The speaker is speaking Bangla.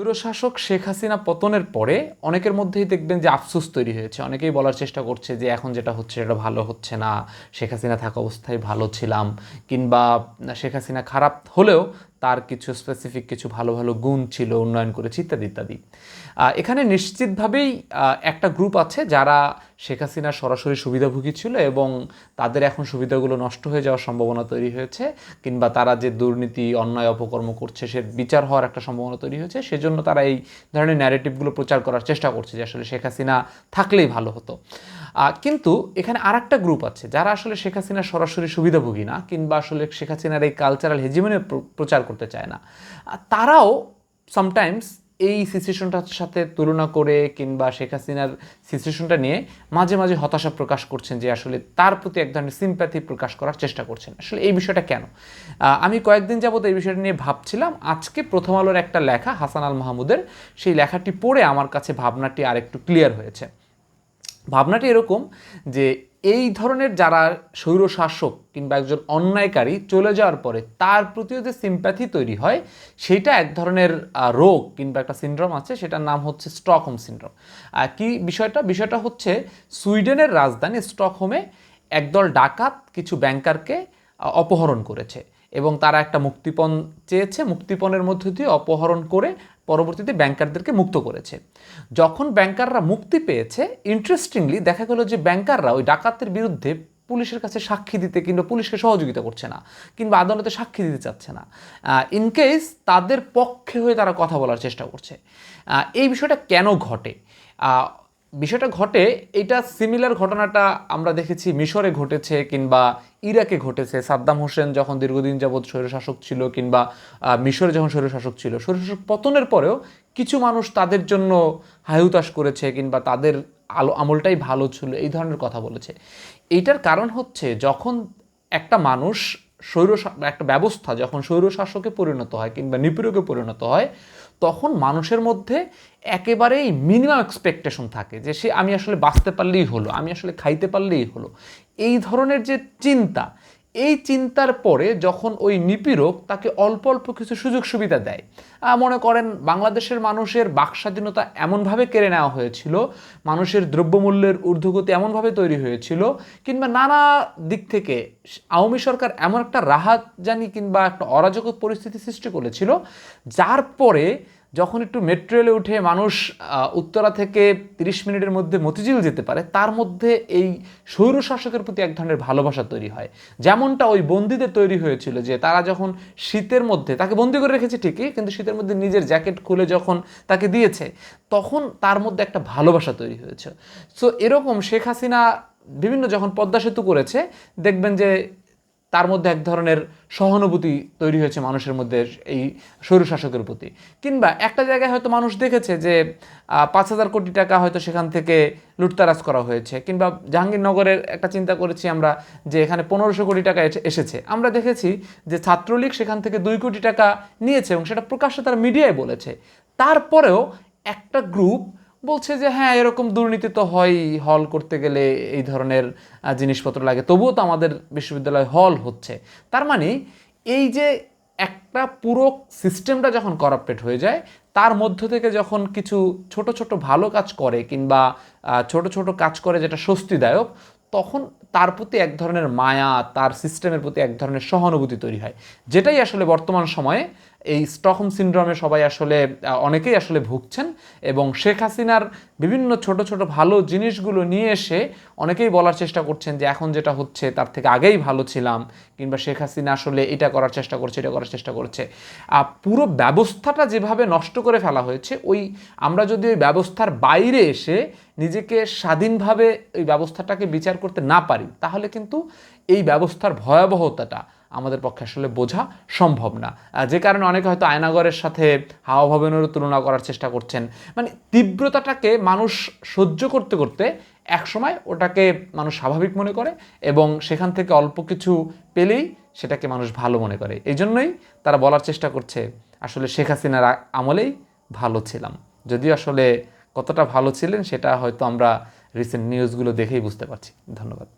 স্বৈরশাসক শেখ হাসিনা পতনের পরে অনেকের মধ্যেই দেখবেন যে আফসোস তৈরি হয়েছে। অনেকেই বলার চেষ্টা করছে যে এখন যেটা হচ্ছে এটা ভালো হচ্ছে না, শেখ হাসিনা থাকা অবস্থায় ভালো ছিলাম, কিংবা শেখ হাসিনা খারাপ হলেও তার কিছু স্পেসিফিক কিছু ভালো ভালো গুণ ছিল, উন্নয়ন করেছে, ইত্যাদি ইত্যাদি। এখানে নিশ্চিতভাবেই একটা গ্রুপ আছে যারা শেখ হাসিনার সরাসরি সুবিধাভোগী ছিল এবং তাদের এখন সুবিধাগুলো নষ্ট হয়ে যাওয়ার সম্ভাবনা তৈরি হয়েছে কিংবা তারা যে দুর্নীতি, অন্যায়, অপকর্ম করছে, সে বিচার হওয়ার একটা সম্ভাবনা তৈরি হয়েছে। সেজন্য তারা এই ধরনের ন্যারেটিভগুলো প্রচার করার চেষ্টা করছে যে আসলে শেখ হাসিনা থাকলেই ভালো হতো। কিন্তু এখানে আরেকটা গ্রুপ আছে, যারা আসলে শেখ হাসিনার সরাসরি সুবিধাভোগী না, কিংবা আসলে শেখ হাসিনার এই কালচারাল হেজিমনে প্রচার করতে চায় না। তারাও সামটাইমস এই সিচুয়েশনটার সাথে তুলনা করে, কিংবা শেখ হাসিনার সিচুয়েশনটা নিয়ে মাঝে মাঝে হতাশা প্রকাশ করছেন যে আসলে তার প্রতি এক ধরনের সিম্প্যাথি প্রকাশ করার চেষ্টা করছেন। আসলে এই বিষয়টা কেন? আমি কয়েকদিন যাবত এই বিষয়টা নিয়ে ভাবছিলাম, আজকে প্রথম আলোর একটা লেখা হাসান আল মাহমুদের, সেই লেখাটি পড়ে আমার কাছে ভাবনাটি আরেকটু ক্লিয়ার হয়েছে। ভাবনাটি এরকম যে এই ধরনের যারা স্বৈর শাসক কিংবা একজন অন্যায়কারী চলে যাওয়ার পরে তার প্রতিও যে সিম্প্যাথি তৈরি হয়, সেটা এক ধরনের রোগ কিংবা একটা সিনড্রোম আছে, সেটার নাম হচ্ছে স্টকহোম সিনড্রোম কি বিষয়টা? বিষয়টা হচ্ছে সুইডেনের রাজধানী স্টকহোমে একদল ডাকাত কিছু ব্যাংকারকে অপহরণ করেছে। এবং তারা একটা মুক্তিপণ চেয়েছে, মুক্তিপণের মধ্য দিয়ে অপহরণ করে পরবর্তীতে ব্যাংকারদেরকে মুক্ত করেছে। যখন ব্যাংকাররা মুক্তি পেয়েছে ইন্টারেস্টিংলি দেখা গেল যে ব্যাংকাররা ওই ডাকাতের বিরুদ্ধে পুলিশের কাছে সাক্ষী দিতে কিংবা পুলিশকে সহযোগিতা করছে না, কিংবা আদালতে সাক্ষী দিতে চাচ্ছে না। ইন কেস তাদের পক্ষে হয়ে তারা কথা বলার চেষ্টা করছে। এই বিষয়টা কেন ঘটে? বিষয়টা ঘটে, এটা সিমিলার ঘটনাটা আমরা দেখেছি মিশরে ঘটেছে কিংবা ইরাকে ঘটেছে। সাদ্দাম হোসেন যখন দীর্ঘদিন যাবৎ স্বৈরশাসক ছিল কিংবা মিশরে যখন স্বৈরশাসক ছিল, স্বৈরশাসক পতনের পরেও কিছু মানুষ তাদের জন্য হায়ুতাস করেছে কিংবা তাদের আলো, আমলটাই ভালো ছিল, এই ধরনের কথা বলেছে। এইটার কারণ হচ্ছে যখন একটা মানুষ স্বৈর একটা ব্যবস্থা যখন স্বৈরশাসকে পরিণত হয় কিংবা নিপীড়কে পরিণত হয় তখন মানুষের মধ্যে একেবারেই মিনিমাম এক্সপেকটেশন থাকে যে সে আমি আসলে বাঁচতে পারলেই হলো, আমি আসলে খাইতে পারলেই হলো। এই ধরনের যে চিন্তা এই চিন্তার পরে যখন ওই নিপীড়ক তাকে অল্প অল্প কিছু সুযোগ সুবিধা দেয়। মনে করেন বাংলাদেশের মানুষের বাকস্বাধীনতা এমনভাবে কেড়ে নেওয়া হয়েছিল, মানুষের দ্রব্যমূল্যের ঊর্ধ্বগতি এমনভাবে তৈরি হয়েছিল, কিংবা নানা দিক থেকে আওয়ামী সরকার এমন একটা রাহাত জানি কিংবা একটা অরাজক পরিস্থিতি সৃষ্টি করেছিল, যার পরে যখন একটু মেট্রো রেলে উঠে মানুষ উত্তরা থেকে তিরিশ মিনিটের মধ্যে মতিঝিল যেতে পারে, তার মধ্যে এই স্বৈর শাসকের প্রতি এক ধরনের ভালোবাসা তৈরি হয়। যেমনটা ওই বন্দীদের তৈরি হয়েছিল যে তারা যখন শীতের মধ্যে, তাকে বন্দি করে রেখেছে ঠিকই, কিন্তু শীতের মধ্যে নিজের জ্যাকেট খুলে যখন তাকে দিয়েছে, তখন তার মধ্যে একটা ভালোবাসা তৈরি হয়েছে। সো এরকম শেখ হাসিনা বিভিন্ন যখন পদ্মা সেতু করেছে, দেখবেন যে তার মধ্যে এক ধরনের সহানুভূতি তৈরি হয়েছে মানুষের মধ্যে এই স্বৈরশাসকের প্রতি। কিংবা একটা জায়গায় হয়তো মানুষ দেখেছে যে পাঁচ হাজার কোটি টাকা হয়তো সেখান থেকে লুটতারাজ করা হয়েছে। কিংবা জাহাঙ্গীরনগরের একটা চিন্তা করেছি আমরা যে, এখানে পনেরোশো কোটি টাকা এসেছে। আমরা দেখেছি যে, ছাত্রলীগ সেখান থেকে দুই কোটি টাকা নিয়েছে এবং সেটা প্রকাশ্যে তারা মিডিয়ায় বলেছে। তারপরেও একটা গ্রুপ বলছে যে হ্যাঁ এরকম দুর্নীতি তো হয় হল করতে গেলে এই ধরনের জিনিসপত্র লাগে। তবুও তো আমাদের বিশ্ববিদ্যালয় হল হচ্ছে। তার মানে এই যে একটা পুরো সিস্টেমটা যখন করাপ্টেড হয়ে যায়, তার মধ্য থেকে যখন কিছু ছোট ছোট ভালো কাজ করে কিংবা ছোট ছোট কাজ করে যেটা স্বস্তিদায়ক, তখন তার প্রতি এক ধরনের মায়া, তার সিস্টেমের প্রতি এক ধরনের সহানুভূতি তৈরি হয়। যেটাই আসলে বর্তমান সময়ে এই স্টকহোম সিনড্রোমে সবাই আসলে অনেকেই আসলে ভুগছেন এবং শেখ হাসিনার বিভিন্ন ছোট ছোট ভালো জিনিসগুলো নিয়ে এসে অনেকেই বলার চেষ্টা করছেন যে এখন যেটা হচ্ছে তার থেকে আগেই ভালো ছিলাম কিংবা শেখ হাসিনা আসলে এটা করার চেষ্টা করছে এটা করার চেষ্টা করছে। আহ, পুরো ব্যবস্থাটা যেভাবে নষ্ট করে ফেলা হয়েছে ওই আমরা যদি ওই ব্যবস্থার বাইরে এসে নিজেকে স্বাধীনভাবে ওই ব্যবস্থাটাকে বিচার করতে না পারি তাহলে কিন্তু এই ব্যবস্থার ভয়াবহতাটা আমাদের পক্ষে আসলে বোঝা সম্ভব না। যে কারণে অনেকে হয়তো আয়নাগরের সাথে হাওয়া ভবনেরও তুলনা করার চেষ্টা করছেন। মানে তীব্রতাটাকে মানুষ সহ্য করতে করতে একসময় ওটাকে মানুষ স্বাভাবিক মনে করে এবং সেখান থেকে অল্প কিছু পেলেই সেটাকে মানুষ ভালো মনে করে। এই জন্যই তারা বলার চেষ্টা করছে, আসলে শেখ হাসিনার আমলেই ভালো ছিলাম। যদিও আসলে কতটা ভালো ছিলেন সেটা হয়তো আমরা রিসেন্ট নিউজগুলো দেখেই বুঝতে পারছি। ধন্যবাদ।